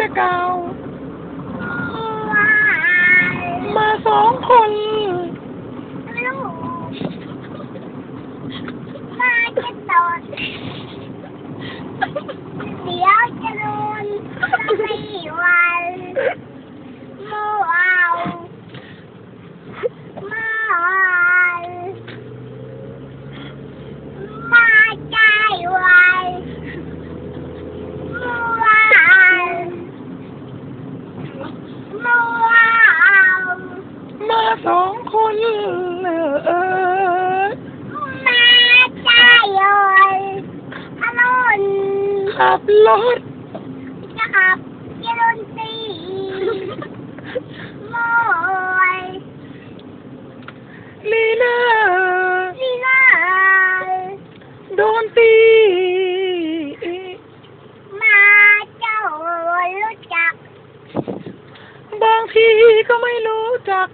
จะเก่า มาสองคนมาเจ็บตอน สองคนเออมาใจวันอรุณขับรถจะขับเจริญสีโมยลีน่านี่นะโดนตีมาเจ้ารู้จัก บางทีก็ไม่รู้จัก